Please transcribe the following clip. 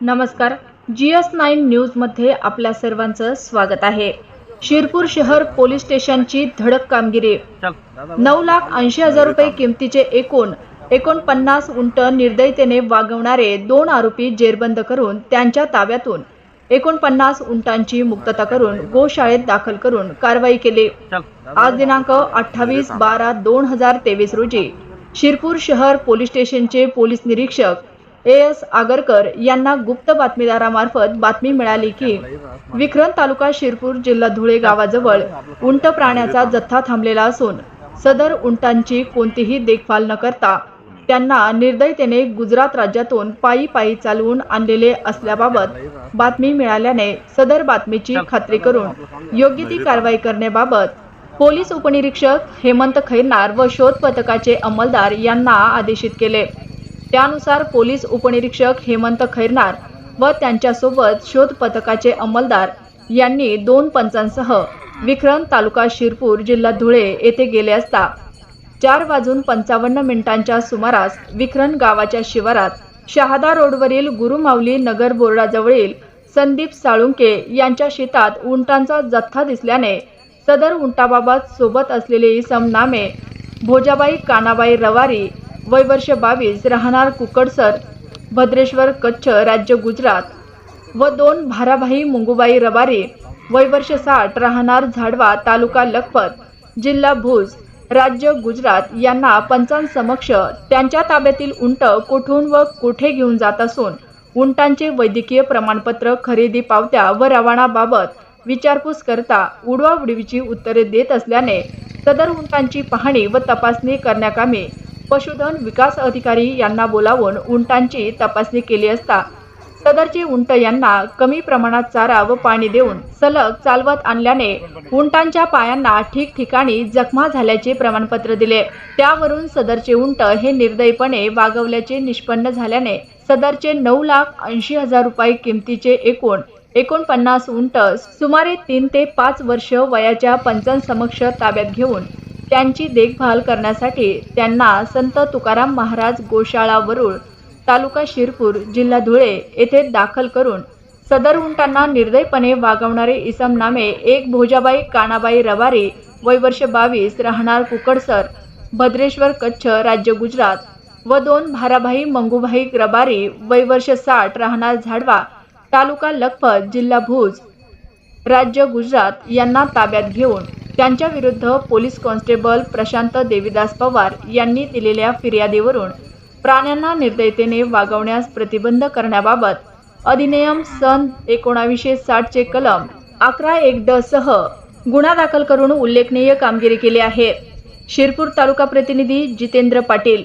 नमस्कार. G S nine न्यूजमध्ये आपल्या सर्वांचं स्वागत आहे. शिरपूर शहर पोलीस स्टेशनची धडक कामगिरी. नऊ लाख ऐंशी हजार रुपये किमतीचे एकूण एकोणपन्नास उंट निर्दयतेने वागवणारे दोन आरोपी जेरबंद करून त्यांच्या ताब्यातून एकोणपन्नास उंटांची मुक्तता करून गोशाळेत दाखल करून कारवाई केली. आज दिनांक अठ्ठावीस बारा दोन हजार तेवीस रोजी शिरपूर शहर पोलीस स्टेशनचे पोलीस निरीक्षक ए. एस. आगरकर यांना गुप्त बातमीदारामार्फत बातमी मिळाली की विक्रम तालुका शिरपूर जिल्हा धुळे गावाजवळ उंट प्राण्याचा जथ्था थांबलेला असून सदर उंटांची कोणतीही देखभाल न करता त्यांना निर्दयतेने गुजरात राज्यातून पायी पायी चालवून आणलेले असल्याबाबत बातमी मिळाल्याने सदर बातमीची खात्री करून योग्य ती कारवाई करण्याबाबत पोलीस उपनिरीक्षक हेमंत खैरनार व शोध पथकाचे अंमलदार यांना आदेशित केले. त्यानुसार पोलीस उपनिरीक्षक हेमंत खैरनार व त्यांच्यासोबत शोध पथकाचे अंमलदार यांनी दोन पंचांसह विक्रम तालुका शिरपूर जिल्हा धुळे येथे गेले असता चार वाजून पंचावन्न मिनिटांच्या सुमारास विक्रम गावाच्या शिवारात शहादा रोडवरील गुरुमाऊली नगर बोर्डाजवळील संदीप साळुंके यांच्या शेतात उंटांचा जथ्था दिसल्याने सदर उंटाबाबत सोबत असलेले इसम नामे भोजाबाई कानाबाई रवारी वय वर्ष बावीस राहणार कुकडसर भद्रेश्वर कच्छ राज्य गुजरात व दोन भाराभाई मुंगुबाई रबारी वय वर्ष साठ राहणार झाडवा तालुका लखपत जिल्हा भुज राज्य गुजरात यांना पंचांसमक्ष त्यांच्या ताब्यातील उंट कुठून व कुठे घेऊन जात असून उंटांचे वैद्यकीय प्रमाणपत्र खरेदी पावत्या व रवानाबाबत विचारपूस करता उडवाउडवीची उत्तरे देत असल्याने सदर उंटांची पाहणी व तपासणी करण्याकामी पशुधन विकास अधिकारी यांना बोलावून उंटांची तपासणी केली असता सदरचे उंट यांना कमी प्रमाणात चारा व पाणी देऊन सलग चालवत आणल्याने उंटांच्या पायांना ठिकठिकाणी जखमा झाल्याचे प्रमाणपत्र दिले. त्यावरून सदरचे उंट हे निर्दयीपणे वागवल्याचे निष्पन्न झाल्याने सदरचे नऊ लाख ऐंशी हजार रुपये किमतीचे एकूण एकोणपन्नास उंट सुमारे तीन ते पाच वर्ष वयाच्या पंचांसमक्ष ताब्यात घेऊन त्यांची देखभाल करण्यासाठी त्यांना संत तुकाराम महाराज गोशाळा वरुळ तालुका शिरपूर जिल्हा धुळे येथे दाखल करून सदर उंटांना निर्दयपणे वागवणारे इसम नामे एक भोजाबाई कानाबाई रवारी वय वर्ष बावीस राहणार कुकडसर भद्रेश्वर कच्छ राज्य गुजरात व दोन भाराभाई मंगूभाई रबारी वय वर्ष साठ राहणार झाडवा तालुका लखपत जिल्हा भुज राज्य गुजरात यांना ताब्यात घेऊन त्यांच्याविरुद्ध पोलीस कॉन्स्टेबल प्रशांत देवीदास पवार यांनी दिलेल्या फिर्यादीवरून प्राण्यांना निर्दयतेने वागवण्यास प्रतिबंध करण्याबाबत अधिनियम सन एकोणावीसशे साठचे कलम अकरा एक ड सह गुन्हा दाखल करून उल्लेखनीय कामगिरी केली आहे. शिरपूर तालुका प्रतिनिधी जितेंद्र पाटील